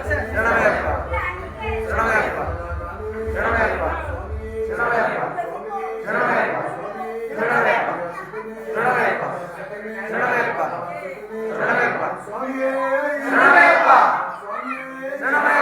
ಶರಣಮಯ್ಯಪ್ಪ ಶರಣಮಯ್ಯಪ್ಪ ಶರಣಮಯ್ಯಪ್ಪ ಶರಣಮಯ್ಯಪ್ಪ